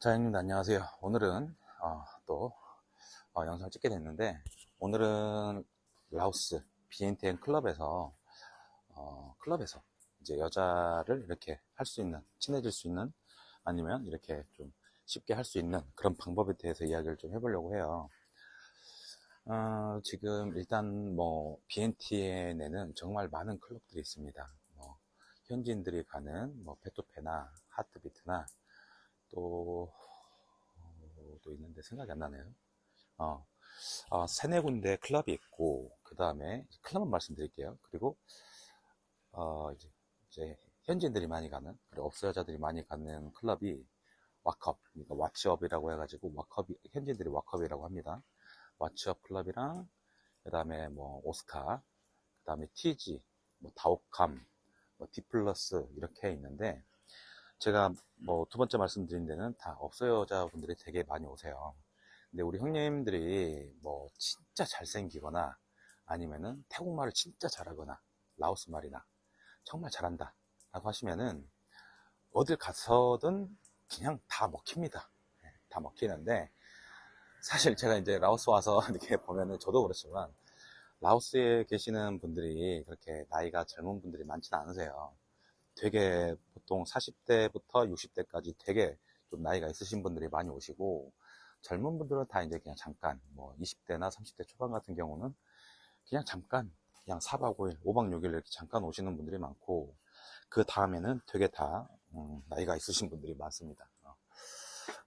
자, 형님들 안녕하세요. 오늘은 어, 또 어, 영상을 찍게 됐는데 오늘은 라오스 BNTN 클럽에서 어, 클럽에서 이제 여자를 이렇게 할 수 있는 친해질 수 있는 아니면 이렇게 좀 쉽게 할 수 있는 그런 방법에 대해서 이야기를 좀 해보려고 해요. 어, 지금 일단 뭐 BNTN에는 정말 많은 클럽들이 있습니다. 뭐 현지인들이 가는 뭐 페토페나 하트비트나 또, 어, 또 있는데 생각이 안 나네요. 어, 어, 세네 군데 클럽이 있고, 그 다음에 클럽은 말씀드릴게요. 그리고, 어, 이제, 이제 현지인들이 많이 가는, 그리고 업소여자들이 많이 가는 클럽이 와컵, 그러니까 와치업이라고 해가지고, 와컵이, 현지인들이 와컵이라고 합니다. 와치업 클럽이랑, 그 다음에 뭐, 오스카, 그 다음에 TG, 뭐, 다옥캄, 뭐, 디플러스, 이렇게 있는데, 제가 뭐 두 번째 말씀드린 데는 다 업소 여자분들이 되게 많이 오세요. 근데 우리 형님들이 뭐 진짜 잘생기거나 아니면은 태국말을 진짜 잘하거나 라오스 말이나 정말 잘한다 라고 하시면은 어딜 가서든 그냥 다 먹힙니다. 네, 다 먹히는데 사실 제가 이제 라오스 와서 이렇게 보면은 저도 그렇지만 라오스에 계시는 분들이 그렇게 나이가 젊은 분들이 많지는 않으세요. 되게 보통 40대부터 60대까지 되게 좀 나이가 있으신 분들이 많이 오시고 젊은 분들은 다 이제 그냥 잠깐 뭐 20대나 30대 초반 같은 경우는 그냥 잠깐 그냥 4박 5일, 5박 6일 이렇게 잠깐 오시는 분들이 많고 그 다음에는 되게 다 음, 나이가 있으신 분들이 많습니다. 어.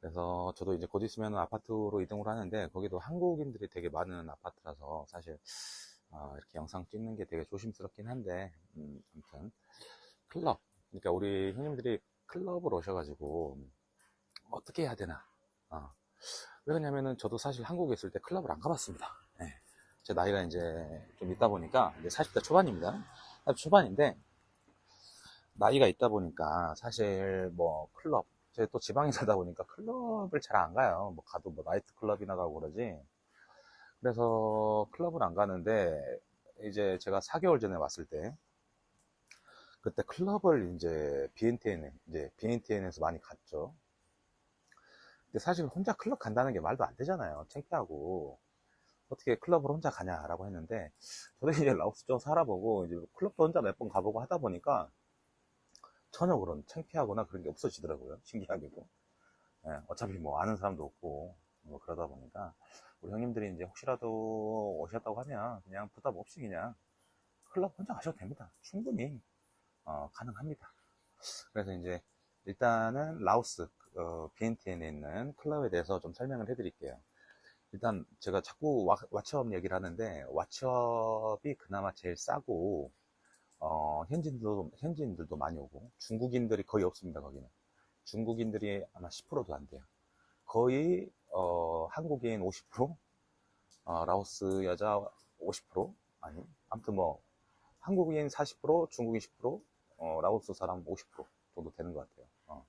그래서 저도 이제 곧 있으면 아파트로 이동을 하는데 거기도 한국인들이 되게 많은 아파트라서 사실 어, 이렇게 영상 찍는 게 되게 조심스럽긴 한데 음, 아무튼 클럽. 그러니까 우리 형님들이 클럽을 오셔가지고 어떻게 해야 되나. 어. 왜 그러냐면은 저도 사실 한국에 있을 때 클럽을 안 가봤습니다. 예. 제 나이가 이제 좀 있다 보니까 이제 40대 초반입니다. 40대 초반인데 나이가 있다 보니까 사실 뭐 클럽 제가 또 지방에 살다 보니까 클럽을 잘 안 가요. 뭐 가도 뭐 나이트 클럽이나 가고 그러지. 그래서 클럽을 안 가는데 이제 제가 4개월 전에 왔을 때 그때 클럽을 이제 BNTN에, 이제 BNTN에서 많이 갔죠. 근데 사실 혼자 클럽 간다는 게 말도 안 되잖아요. 창피하고. 어떻게 클럽을 혼자 가냐라고 했는데, 저도 이제 라오스 좀 살아보고, 이제 클럽도 혼자 몇 번 가보고 하다 보니까, 전혀 그런 창피하거나 그런 게 없어지더라고요. 신기하게도. 예, 어차피 뭐 아는 사람도 없고, 뭐 그러다 보니까, 우리 형님들이 이제 혹시라도 오셨다고 하면, 그냥 부담 없이 그냥 클럽 혼자 가셔도 됩니다. 충분히. 어, 가능합니다. 그래서 이제 일단은 라오스 어, BNTN에 있는 클럽에 대해서 좀 설명을 해드릴게요. 일단 제가 자꾸 와, 왓츠업 얘기를 하는데 왓츠업이 그나마 제일 싸고 어, 현지인들도 현지인들도 많이 오고 중국인들이 거의 없습니다 거기는 중국인들이 아마 10%도 안 돼요. 거의 어, 한국인 50%, 어, 라오스 여자 50% 아니 아무튼 뭐 한국인 40%, 중국인 10%, 어, 라오스 사람 50% 정도 되는 것 같아요. 어.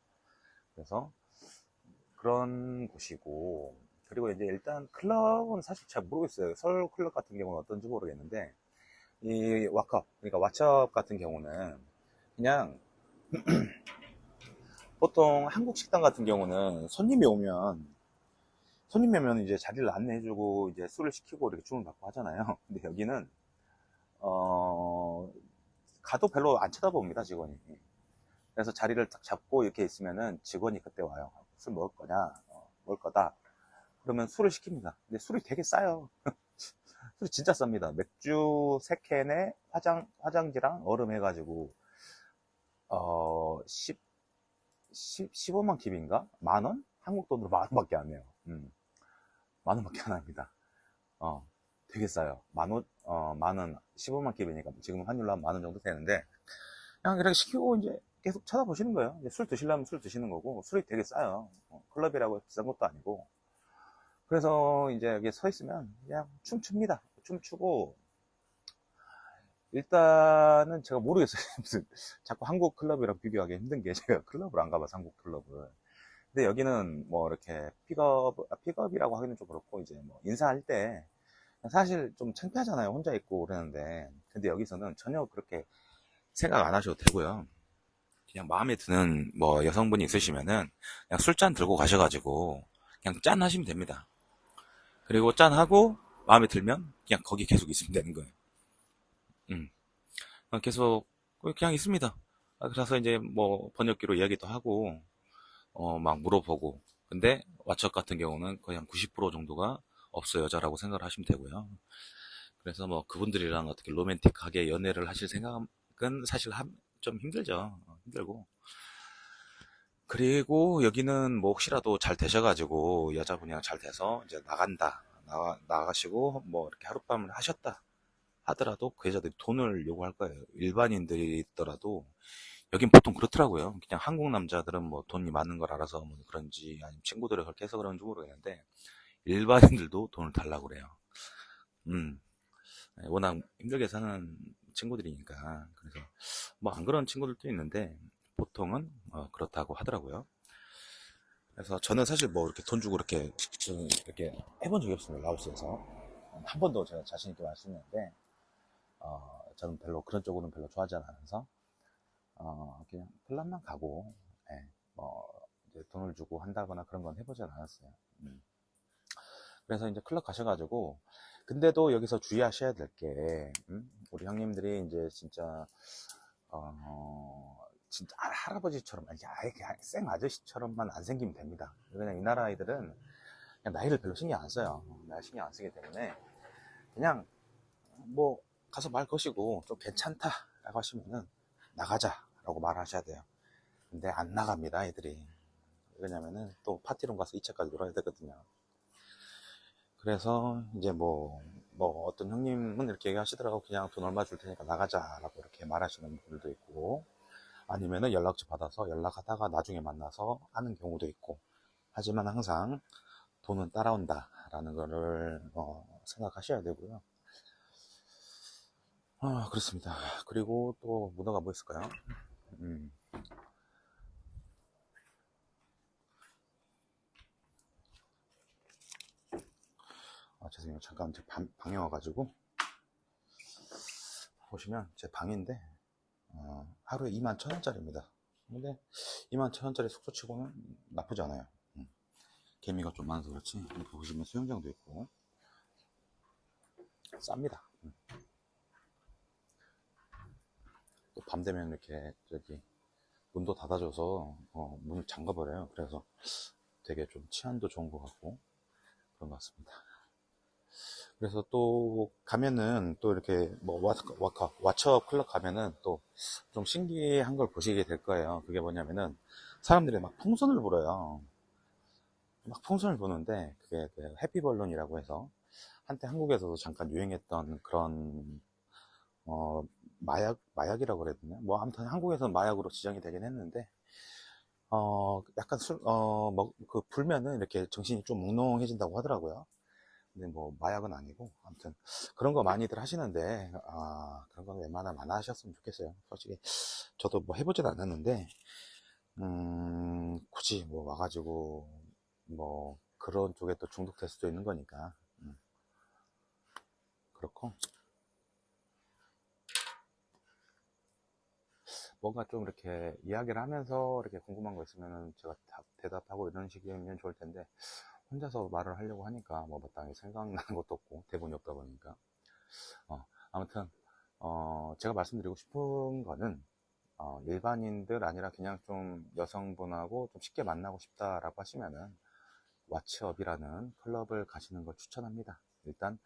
그래서 그런 곳이고 그리고 이제 일단 클럽은 사실 잘 모르겠어요. 서울 클럽 같은 경우는 어떤지 모르겠는데 이 와컵 그러니까 왓첩 같은 경우는 그냥 보통 한국 식당 같은 경우는 손님이 오면 손님이 오면 이제 자리를 안내해주고 이제 술을 시키고 이렇게 주문 받고 하잖아요. 근데 여기는 어, 가도 별로 안 쳐다봅니다, 직원이. 그래서 자리를 딱 잡고 이렇게 있으면은 직원이 그때 와요. 술 먹을 거냐? 어, 먹을 거다. 그러면 술을 시킵니다. 근데 술이 되게 싸요. 술이 진짜 쌉니다. 맥주 3캔에 화장, 화장지랑 얼음 해가지고, 어, 10, 10, 15만 킵인가? 만 원? 한국 돈으로 만 원밖에 안 해요. 음. 만 원밖에 안 합니다. 어, 되게 싸요. 만 원, 어, 만 원, 15만 킵이니까 지금 환율로 한 만 원 정도 되는데, 그냥 이렇게 시키고 이제 계속 쳐다보시는 거예요. 술 드시려면 술 드시는 거고, 술이 되게 싸요. 어, 클럽이라고 비싼 것도 아니고. 그래서 이제 여기 서 있으면 그냥 춤춥니다. 춤추고, 일단은 제가 모르겠어요. 무슨, 자꾸 한국 클럽이랑 비교하기 힘든 게 제가 클럽을 안 가봐서 한국 클럽을. 근데 여기는 뭐 이렇게 픽업, 아, 픽업이라고 하기는 좀 그렇고, 이제 뭐 인사할 때, 사실 좀 창피하잖아요. 혼자 있고 그러는데. 근데 여기서는 전혀 그렇게 생각 안 하셔도 되고요. 그냥 마음에 드는 뭐 여성분이 있으시면은 그냥 술잔 들고 가셔가지고 그냥 짠 하시면 됩니다. 그리고 짠 하고 마음에 들면 그냥 거기 계속 있으면 되는 거예요. 음. 어, 계속 그냥 있습니다. 아, 그래서 이제 뭐 번역기로 이야기도 하고 어, 막 물어보고 근데 왓챠 같은 경우는 거의 한 90% 정도가 없어 여자라고 생각을 하시면 되고요. 그래서 뭐 그분들이랑 어떻게 로맨틱하게 연애를 하실 생각은 사실 함- 좀 힘들죠. 어, 힘들고. 그리고 여기는 뭐 혹시라도 잘 되셔가지고 여자분이랑 잘 돼서 이제 나간다. 나가, 나가시고 뭐 이렇게 하룻밤을 하셨다. 하더라도 그 여자들이 돈을 요구할 거예요. 일반인들이 있더라도 여긴 보통 그렇더라고요. 그냥 한국 남자들은 뭐 돈이 많은 걸 알아서 뭐 그런지 아니면 친구들이 그렇게 해서 그런지 모르겠는데 일반인들도 돈을 달라고 그래요. 음. 네, 워낙 힘들게 사는 친구들이니까. 그래서 뭐 안 그런 친구들도 있는데 보통은 어, 그렇다고 하더라고요. 그래서 저는 사실 뭐 이렇게 돈 주고 이렇게 이렇게 해본 적이 없습니다. 라오스에서 한 번도 제가 자신 있게 말씀했는데 어, 저는 별로 그런 쪽으로는 별로 좋아하지 않아서 어, 그냥 클럽만 가고 예, 뭐 돈을 주고 한다거나 그런 건 해보진 않았어요. 음. 그래서 이제 클럽 가셔가지고 근데도 여기서 주의하셔야 될 게, 음? 우리 형님들이 이제 진짜, 어, 진짜 할- 할아버지처럼, 아니, 아예 그냥 생 아저씨처럼만 안 생기면 됩니다. 그냥 이 나라 아이들은 그냥 나이를 별로 신경 안 써요. 나이 신경 안 쓰기 때문에 그냥 뭐 가서 말 거시고 좀 괜찮다라고 하시면은 나가자라고 말하셔야 돼요. 근데 안 나갑니다, 애들이. 왜냐면은 또 파티룸 가서 2차까지 놀아야 되거든요. 그래서 이제 뭐, 뭐 어떤 형님은 이렇게 얘기하시더라고 그냥 돈 얼마 줄 테니까 나가자라고 이렇게 말하시는 분들도 있고 아니면은 연락처 받아서 연락하다가 나중에 만나서 하는 경우도 있고 하지만 항상 돈은 따라온다라는 거를 어, 생각하셔야 되고요. 아 그렇습니다. 그리고 또 문화가 뭐 있을까요? 음, 아 죄송해요. 잠깐 제 방, 방에 와가지고 보시면 제 방인데 어, 하루에 2만 천 원짜리입니다. 근데 2만 천 원짜리 숙소 치고는 나쁘지 않아요. 음. 개미가 좀 많아서 그렇지. 여기 보시면 수영장도 있고 쌉니다. 음. 또밤 되면 이렇게 저기 문도 닫아줘서 어, 문을 잠가버려요. 그래서 되게 좀 치안도 좋은 것 같고 그런 것 같습니다. 그래서 또 가면은 또 이렇게 뭐 와카, 왓츠업 클럽 가면은 또 좀 신기한 걸 보시게 될 거예요. 그게 뭐냐면은 사람들이 막 풍선을 불어요. 막 풍선을 부는데 그게 그 해피벌룬이라고 해서 한때 한국에서도 잠깐 유행했던 그런 어 마약 마약이라고 그래야 되나? 뭐 아무튼 한국에서는 마약으로 지정이 되긴 했는데 어 약간 술어뭐그 불면은 이렇게 정신이 좀 몽롱해진다고 하더라고요. 근데 뭐 마약은 아니고 아무튼 그런 거 많이들 하시는데 아 그런 건 웬만하면 안 하셨으면 좋겠어요. 솔직히 저도 뭐 해보진 않았는데 음 굳이 뭐 와가지고 뭐 그런 쪽에 또 중독될 수도 있는 거니까. 음, 그렇고. 뭔가 좀 이렇게 이야기를 하면서 이렇게 궁금한 거 있으면 제가 답- 대답하고 이런 식이면 좋을 텐데 혼자서 말을 하려고 하니까 뭐 마땅히 생각나는 것도 없고 대본이 없다 보니까 어, 아무튼 어, 제가 말씀드리고 싶은 거는 어, 일반인들 아니라 그냥 좀 여성분하고 좀 쉽게 만나고 싶다라고 하시면은 왓츠업이라는 클럽을 가시는 걸 추천합니다. 일단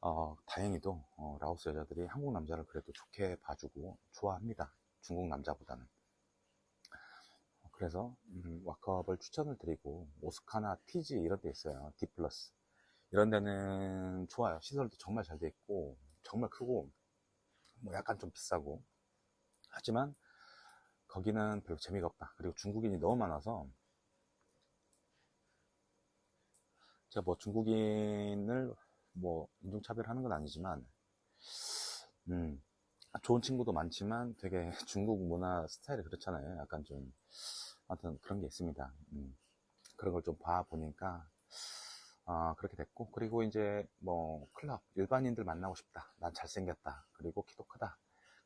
어, 다행히도 어, 라오스 여자들이 한국 남자를 그래도 좋게 봐주고 좋아합니다. 중국 남자보다는. 그래서 음, 와컵을 추천을 드리고 오스카나 티지 이런 데 있어요. 디플러스 이런 데는 좋아요. 시설도 정말 잘 돼 있고 정말 크고 뭐 약간 좀 비싸고 하지만 거기는 별로 재미가 없다. 그리고 중국인이 너무 많아서 제가 뭐 중국인을 뭐 인종차별하는 건 아니지만 음, 좋은 친구도 많지만 되게 중국 문화 스타일이 그렇잖아요. 약간 좀 아무튼 그런 게 있습니다. 음, 그런 걸 좀 봐보니까 아, 그렇게 됐고 그리고 이제 뭐 클럽 일반인들 만나고 싶다. 난 잘생겼다. 그리고 키도 크다.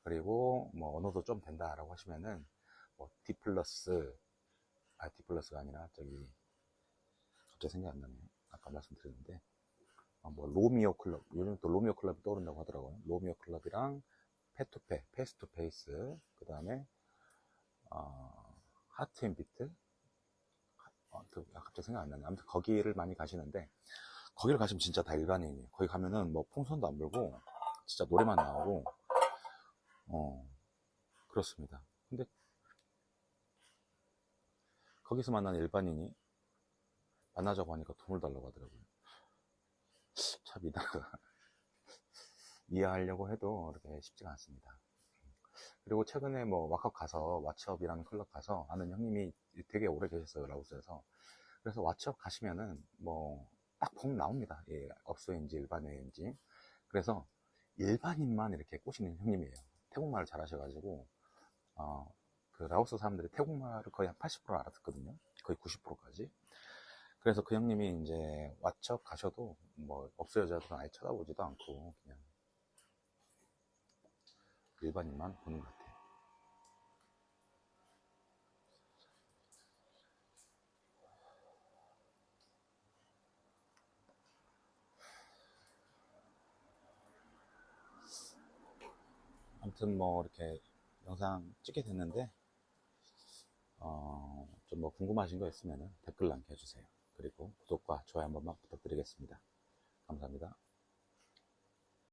그리고 뭐 언어도 좀 된다라고 하시면은 뭐 D 플러스 아 D 플러스가 아니라 저기 갑자기 생각이 안 나네요. 아까 말씀드렸는데 아, 뭐 로미오 클럽 요즘 또 로미오 클럽이 떠오른다고 하더라고요. 로미오 클럽이랑 페투페 페이스 투 페이스 그 다음에 어, 하트 앤 비트 어, 갑자기 생각 안 나네. 아무튼 거기를 많이 가시는데 거기를 가시면 진짜 다 일반인이에요. 거기 가면은 뭐 풍선도 안 불고 진짜 노래만 나오고 어 그렇습니다. 근데 거기서 만난 일반인이 만나자고 하니까 돈을 달라고 하더라고요. 참 이나가 이해하려고 해도 그렇게 쉽지가 않습니다. 그리고 최근에 뭐 왁업 가서 왓츠업이라는 클럽 가서 아는 형님이 되게 오래 계셨어요 라오스에서. 그래서 왓츠업 가시면은 뭐딱 보면 나옵니다. 예, 업소인지 일반인지. 그래서 일반인만 이렇게 꼬시는 형님이에요. 태국말을 잘 하셔가지고. 어, 그 라오스 사람들이 태국말을 거의 한 80% 알아듣거든요. 거의 90%까지. 그래서 그 형님이 이제 왓츠업 가셔도 뭐 업소 여자들은 아예 쳐다보지도 않고 그냥 일반인만 보는 것 같아요. 아무튼 뭐 이렇게 영상 찍게 됐는데 어, 좀 뭐 궁금하신 거 있으면 댓글 남겨주세요. 그리고 구독과 좋아요 한 번만 부탁드리겠습니다. 감사합니다.